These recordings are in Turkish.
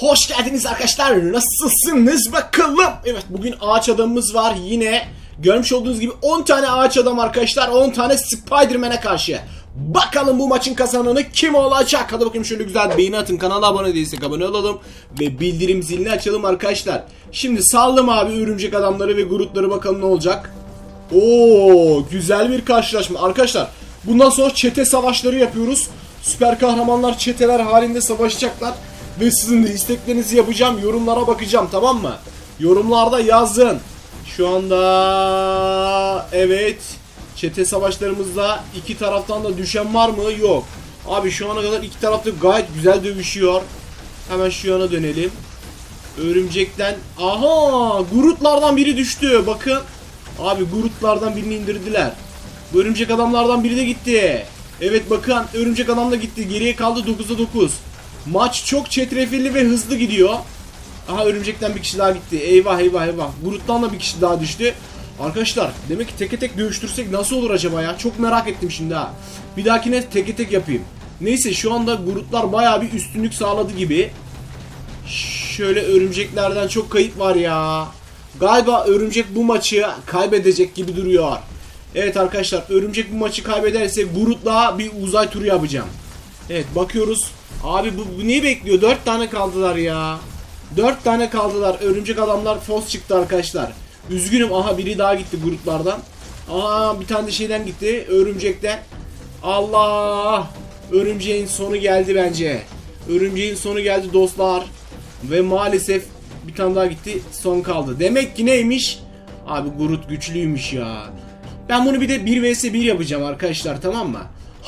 Hoş geldiniz arkadaşlar. Nasılsınız bakalım? Evet bugün ağaç adamımız var yine. Görmüş olduğunuz gibi 10 tane ağaç adam arkadaşlar. 10 tane Spider-Man'e karşı. Bakalım bu maçın kazananı kim olacak? Hadi bakayım şöyle güzel beğeni atın. Kanala abone değilsek abone olalım. Ve bildirim zilini açalım arkadaşlar. Şimdi saldım abi örümcek adamları ve grupları bakalım ne olacak. Oo güzel bir karşılaşma. Arkadaşlar bundan sonra çete savaşları yapıyoruz. Süper kahramanlar çeteler halinde savaşacaklar. Ve sizin de isteklerinizi yapacağım. Yorumlara bakacağım tamam mı? Yorumlarda yazın. Şu anda evet çete savaşlarımızda iki taraftan da düşen var mı? Yok. Abi şu ana kadar iki tarafta gayet güzel dövüşüyor. Hemen şu yana dönelim. Örümcekten aha Groot'lardan biri düştü. Bakın. Abi Groot'lardan birini indirdiler. Bu örümcek adamlardan biri de gitti. Evet bakın örümcek adam da gitti. Geriye kaldı 9'da 9. Maç çok çetrefilli ve hızlı gidiyor. Aha örümcekten bir kişi daha gitti. Eyvah eyvah eyvah. Groot'tan da bir kişi daha düştü. Arkadaşlar demek ki teke tek dövüştürsek nasıl olur acaba ya? Çok merak ettim şimdi ha. Bir dahakine teke tek yapayım. Neyse şu anda Groot'lar bayağı bir üstünlük sağladı gibi. Şöyle örümceklerden çok kayıp var ya. Galiba örümcek bu maçı kaybedecek gibi duruyor. Evet arkadaşlar örümcek bu maçı kaybederse Groot'la bir uzay turu yapacağım. Evet bakıyoruz. Abi bu, bu niye bekliyor? 4 tane kaldılar ya. 4 tane kaldılar. Örümcek adamlar fos çıktı arkadaşlar. Üzgünüm aha biri daha gitti Groot'lardan. Aa bir tane de şeyden gitti. Örümcekten. Allah! Örümceğin sonu geldi bence. Örümceğin sonu geldi dostlar. Ve maalesef bir tane daha gitti. Son kaldı. Demek ki neymiş? Abi Groot güçlüymüş ya. Ben bunu bir de 1 vs 1 yapacağım arkadaşlar tamam mı?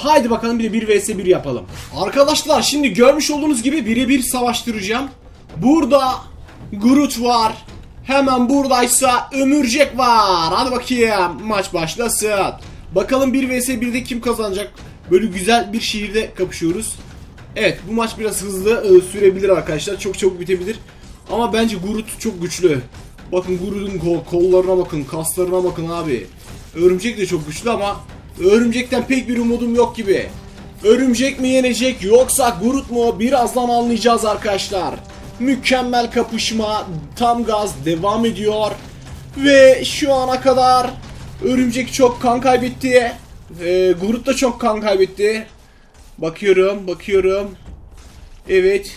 Haydi bakalım bir de 1 vs 1 yapalım. Arkadaşlar şimdi görmüş olduğunuz gibi birebir savaştıracağım. Burada Groot var. Hemen buradaysa Ömürcek var. Hadi bakayım maç başlasın. Bakalım 1 vs 1'de kim kazanacak? Böyle güzel bir şehirde kapışıyoruz. Evet bu maç biraz hızlı e, sürebilir arkadaşlar. Çok çabuk bitebilir. Ama bence Groot çok güçlü. Bakın Groot'un kol- kollarına bakın, kaslarına bakın abi. Örümcek de çok güçlü ama örümcekten pek bir umudum yok gibi. Örümcek mi yenecek yoksa Groot mu? Birazdan anlayacağız arkadaşlar. Mükemmel kapışma tam gaz devam ediyor. Ve şu ana kadar örümcek çok kan kaybetti. Ee, Groot da çok kan kaybetti. Bakıyorum, bakıyorum. Evet.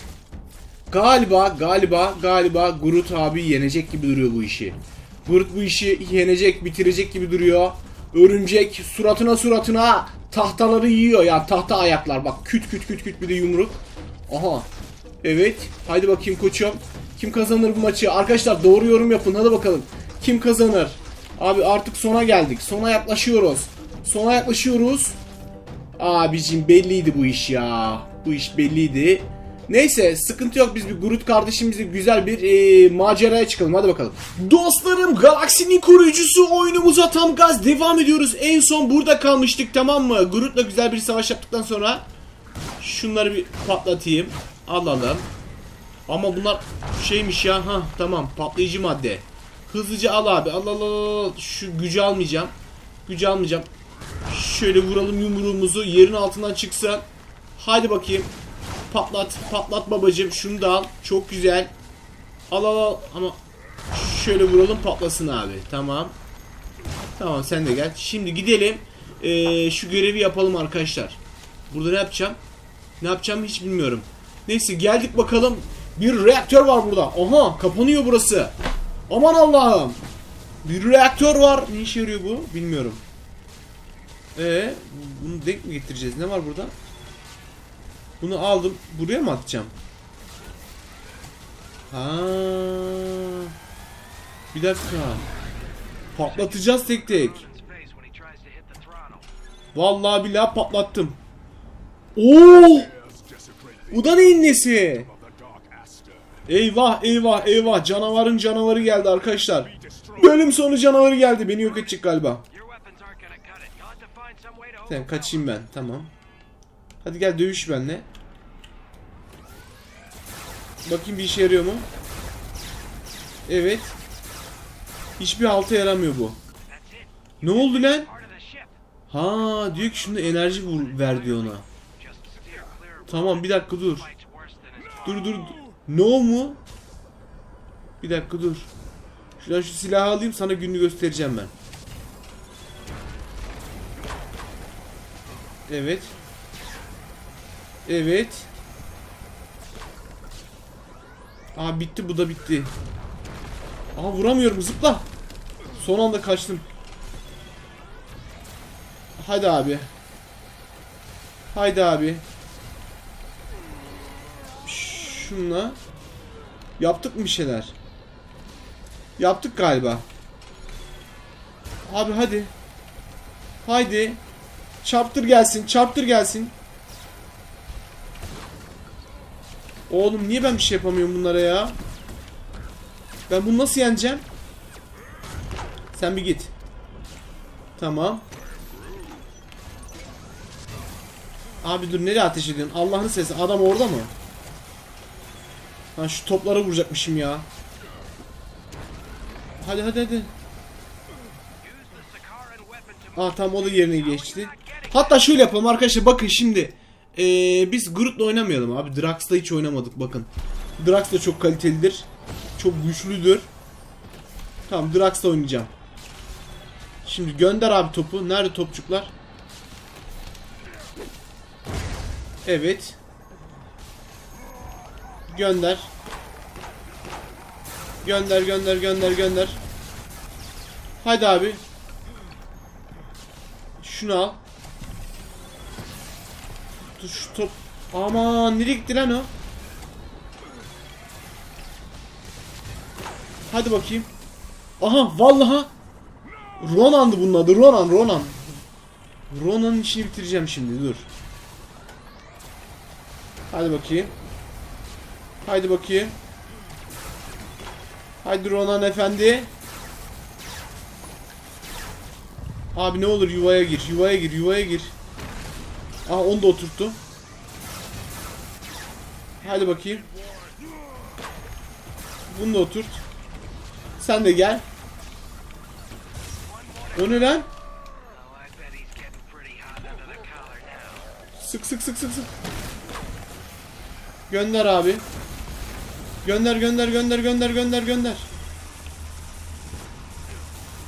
Galiba, galiba, galiba Groot abi yenecek gibi duruyor bu işi. Groot bu işi yenecek, bitirecek gibi duruyor. Örümcek suratına suratına tahtaları yiyor ya tahta ayaklar bak küt küt küt küt bir de yumruk. Aha. Evet. Haydi bakayım koçum. Kim kazanır bu maçı? Arkadaşlar doğru yorum yapın hadi bakalım. Kim kazanır? Abi artık sona geldik. Sona yaklaşıyoruz. Sona yaklaşıyoruz. Abicim belliydi bu iş ya. Bu iş belliydi. Neyse sıkıntı yok biz bir Groot kardeşimizle güzel bir e, maceraya çıkalım hadi bakalım. Dostlarım galaksinin koruyucusu oyunumuza tam gaz devam ediyoruz. En son burada kalmıştık tamam mı? Groot'la güzel bir savaş yaptıktan sonra şunları bir patlatayım. Alalım. Ama bunlar şeymiş ya ha tamam patlayıcı madde. Hızlıca al abi al al al. Şu gücü almayacağım. Gücü almayacağım. Şöyle vuralım yumruğumuzu yerin altından çıksın. Haydi bakayım. Patlat, patlat babacım. Şunu da al. Çok güzel. Al al al ama şöyle vuralım patlasın abi. Tamam. Tamam sen de gel. Şimdi gidelim. Ee, şu görevi yapalım arkadaşlar. Burada ne yapacağım? Ne yapacağım hiç bilmiyorum. Neyse geldik bakalım. Bir reaktör var burada. Aha kapanıyor burası. Aman Allah'ım. Bir reaktör var. Ne işe yarıyor bu? Bilmiyorum. Ee, bunu denk mi getireceğiz? Ne var burada? Bunu aldım. Buraya mı atacağım? Ha. Bir dakika. Patlatacağız tek tek. Vallahi billahi patlattım. Oo! Bu da neyin nesi? Eyvah eyvah eyvah canavarın canavarı geldi arkadaşlar. Bölüm sonu canavarı geldi. Beni yok edecek galiba. Tamam kaçayım ben. Tamam. Hadi gel dövüş benimle. Bakayım bir işe yarıyor mu? Evet. Hiçbir halta yaramıyor bu. Ne oldu lan? Ha diyor ki şimdi enerji vur, ver diyor ona. Tamam bir dakika dur. Dur dur. No mu? Bir dakika dur. Şuradan şu silahı alayım sana gününü göstereceğim ben. Evet. Evet. Aa bitti bu da bitti. Aa vuramıyorum zıpla. Son anda kaçtım. Hadi abi. Haydi abi. Şunla. Yaptık mı şeyler? Yaptık galiba. Abi hadi. Haydi. Çarptır gelsin, çarptır gelsin. Oğlum niye ben bir şey yapamıyorum bunlara ya? Ben bunu nasıl yeneceğim? Sen bir git. Tamam. Abi dur nereye ateş ediyorsun? Allah'ın sesi. Adam orada mı? Ha şu toplara vuracakmışım ya. Hadi hadi hadi. Aa tam o da yerine geçti. Hatta şöyle yapalım arkadaşlar bakın şimdi. Ee, biz Groot'la oynamayalım abi. Drax'la hiç oynamadık bakın. Drax da çok kalitelidir. Çok güçlüdür. Tamam Drax'la oynayacağım. Şimdi gönder abi topu. Nerede topçuklar? Evet. Gönder. Gönder gönder gönder gönder. Haydi abi. Şunu al. Şu top. Aman nereye gitti lan o? Hadi bakayım. Aha vallahi. Ronan'dı bunun adı. Ronan Ronan. Ronan'ın işini bitireceğim şimdi dur. Hadi bakayım. Haydi bakayım. Haydi Ronan efendi. Abi ne olur yuvaya gir, yuvaya gir, yuvaya gir. Aha onu da oturttu. Hadi bakayım. Bunu da oturt. Sen de gel. Ne lan? Sık sık sık sık sık. Gönder abi. Gönder gönder gönder gönder gönder gönder.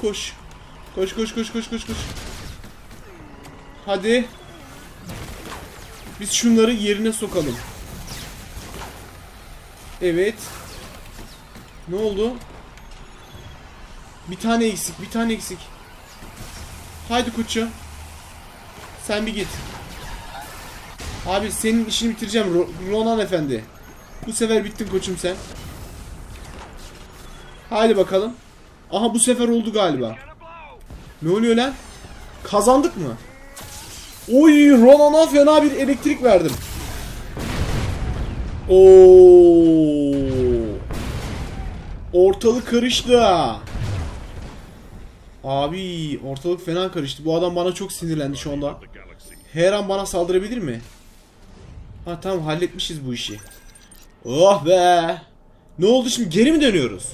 Koş. Koş koş koş koş koş koş. Hadi. Biz şunları yerine sokalım. Evet. Ne oldu? Bir tane eksik, bir tane eksik. Haydi koçum. Sen bir git. Abi senin işini bitireceğim Ro- Ronan efendi. Bu sefer bittin koçum sen. Haydi bakalım. Aha bu sefer oldu galiba. Ne oluyor lan? Kazandık mı? Oy Ronan'a fena bir elektrik verdim. Oo. Ortalık karıştı. Abi ortalık fena karıştı. Bu adam bana çok sinirlendi şu anda. Her an bana saldırabilir mi? Ha tamam halletmişiz bu işi. Oh be. Ne oldu şimdi geri mi dönüyoruz?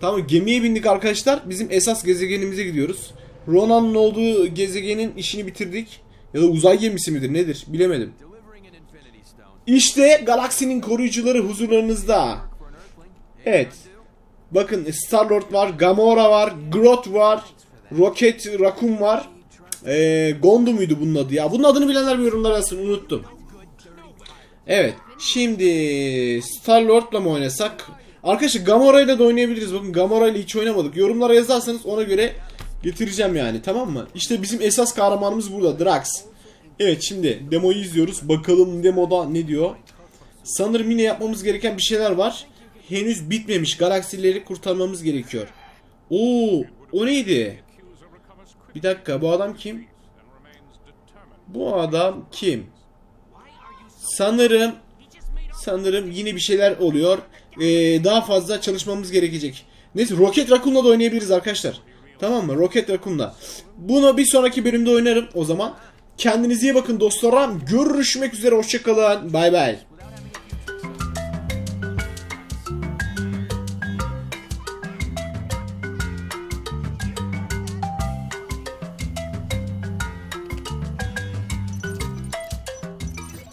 Tamam gemiye bindik arkadaşlar. Bizim esas gezegenimize gidiyoruz. Ronan'ın olduğu gezegenin işini bitirdik. Ya da uzay gemisi midir nedir bilemedim. İşte galaksinin koruyucuları huzurlarınızda. Evet. Bakın Star-Lord var, Gamora var, Groot var, Rocket Raccoon var. Ee, Gondo muydu bunun adı ya? Bunun adını bilenler bir yorumlara yazsın unuttum. Evet. Şimdi Star-Lord'la mı oynasak? Arkadaşlar Gamora ile de oynayabiliriz. Bakın Gamora ile hiç oynamadık. Yorumlara yazarsanız ona göre getireceğim yani. Tamam mı? İşte bizim esas kahramanımız burada. Drax. Evet şimdi demoyu izliyoruz. Bakalım demoda ne diyor. Sanırım yine yapmamız gereken bir şeyler var. Henüz bitmemiş. Galaksileri kurtarmamız gerekiyor. Oo, o neydi? Bir dakika bu adam kim? Bu adam kim? Sanırım sanırım yine bir şeyler oluyor. Ee, daha fazla çalışmamız gerekecek. Neyse Rocket Raccoon'la da oynayabiliriz arkadaşlar. Tamam mı? Rocket Raccoon'la. Bunu bir sonraki bölümde oynarım o zaman. Kendinize iyi bakın dostlarım. Görüşmek üzere. Hoşçakalın. Bay bay.